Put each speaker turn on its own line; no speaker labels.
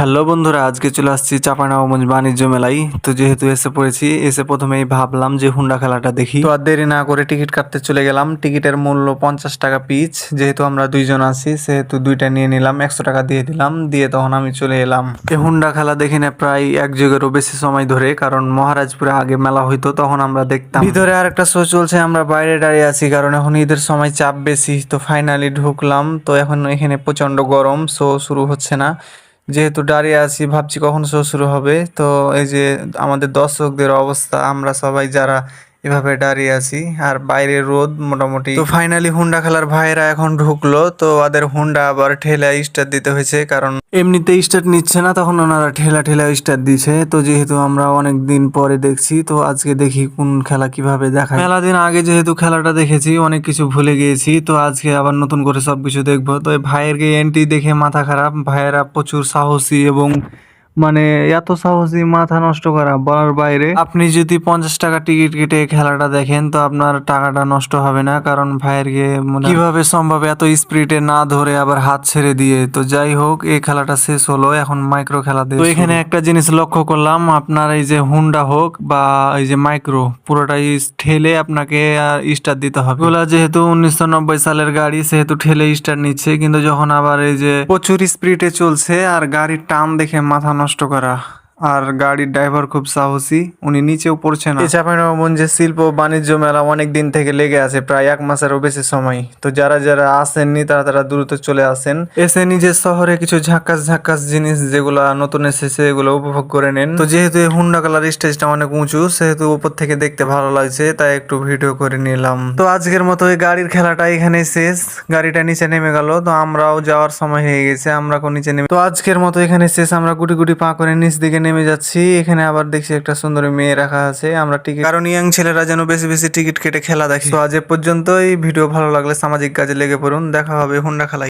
Hello বন্ধুরা, আজকে চলে আসছি চাপানগঞ্জ বাণিজ্য মেলায়। তো যেহেতু এসে পড়েছি, এসে প্রথমেই ভাবলাম যে হুন্ডা খেলাটা দেখি। তো আর দেরি না করে টিকিট কাটতে চলে গেলাম। টিকিটের মূল্য পঞ্চাশ টাকা পিচ। যেহেতু আমরা দুইজন আছি, সেহেতু দুইটা নিয়ে নিলাম, একশো টাকা দিয়ে দিলাম। দিয়ে তখন আমি চলে এলাম। এই হুন্ডা খেলা দেখি না প্রায় এক যুগেরও বেশি সময় ধরে, কারণ মহারাজপুরে আগে মেলা হইতো, তখন আমরা দেখতাম। ভিতরে আর একটা শো চলছে, আমরা বাইরে দাঁড়িয়ে আছি, কারণ এখন ঈদের সময় চাপ বেশি। তো ফাইনালি ঢুকলাম। তো এখন এখানে প্রচণ্ড গরম, শো শুরু হচ্ছে না। যেহেতু দাঁড়িয়ে আছি, ভাবছি কখন শো শুরু হবে। তো এই যে আমাদের দর্শকদের অবস্থা, আমরা সবাই যারা এভাবে দাঁড়িয়ে আছি। আর বাইরে রোদ মোটামুটি। তো ফাইনালি হুন্ডা খেলার ভাইরা এখন ঢুকলো। তো ওদের হুন্ডা আবার ঠেলা স্টার্ট দিতে হয়েছে। কারণ এমনিতে স্টার্ট নিচ্ছে না, তখন ওনারা ঠেলা ঠেলা স্টার্ট দিছে। তো যেহেতু আমরা অনেক দিন পরে দেখছি, তো আজকে দেখি কোন খেলা কীভাবে দেখায় মেলা দিন আগে যেহেতু খেলাটা দেখেছি, অনেক কিছু ভুলে গিয়েছি। তো আজকে আবার নতুন করে সবকিছু দেখব। তো ভাইয়ের এন্ট্রি দেখে মাথা খারাপ। ভাইয়েরা প্রচুর সাহসী এবং মানে এত সাহসী মাথা নষ্ট করা বলার বাইরে। আপনি যদি পঞ্চাশ টাকা টিকিট কেটে খেলাটা দেখেন তো আপনার টাকাটা নষ্ট হবে না কারণ ভাইয়ের গিয়ে কীভাবে সম্ভব এত স্পিডে না ধরে আবার হাত ছেড়ে দিয়ে? তো যাই হোক এই খেলাটা শেষ হলো এখন মাইক্রো খেলা দিয়ে তো এখানে একটা জিনিস লক্ষ্য করলাম আপনার এই যে হুন্ডা হোক বা এই যে মাইক্রো পুরোটাই ঠেলে আপনাকে স্টার্ট দিতে হবে। এগুলা যেহেতু উনিশশো নব্বই সালের গাড়ি সেহেতু ঠেলে স্টার্ট নিচ্ছে কিন্তু যখন আবার এই যে প্রচুর স্পিডে চলছে আর গাড়ির টান দেখে মাথা নষ্ট করা। আর গাড়ির ড্রাইভার খুব সাহসী উনি নিচেও পড়ছে না। চাপাইনবাবগঞ্জে শিল্প বাণিজ্য মেলা অনেক দিন থেকে লেগে আছে প্রায় এক মাসেরও বেশি সময়। তো যারা যারা আসেননি তারা তারা দ্রুত চলে আসেন। এসে নিজের শহরে কিছু ঝাক্কাস ঝাক্কাস জিনিস যেগুলা নতুন এসেছে এগুলো উপভোগ করে নেন। তো যেহেতু এই হুন্ডা কালার স্টেজটা অনেক উঁচু সেহেতু উপর থেকে দেখতে ভালো লাগছে তাই একটু ভিডিও করে নিলাম। তো আজকের মতো এই গাড়ির খেলাটা এখানে শেষ। গাড়িটা নিচে নেমে গেল তো আমরাও যাওয়ার সময় হয়ে গেছে আমরা নিচে নেমে তো আজকের মতো এখানে শেষ। আমরা গুটি গুটি পা করে নিচ দিকে নেমে যাচ্ছি। এখানে আবার দেখছি একটা সুন্দর মেয়ে রাখা আছে। আমরা টিকিট কারণ ইয়াং ছেলেরা যেন বেশি বেশি টিকিট কেটে খেলা দেখি। তো আজ এ পর্যন্তই। ভিডিও ভালো লাগলে সামাজিক কাজে লেগে পড়ুন। দেখা হবে হুন্ডা খেলায়।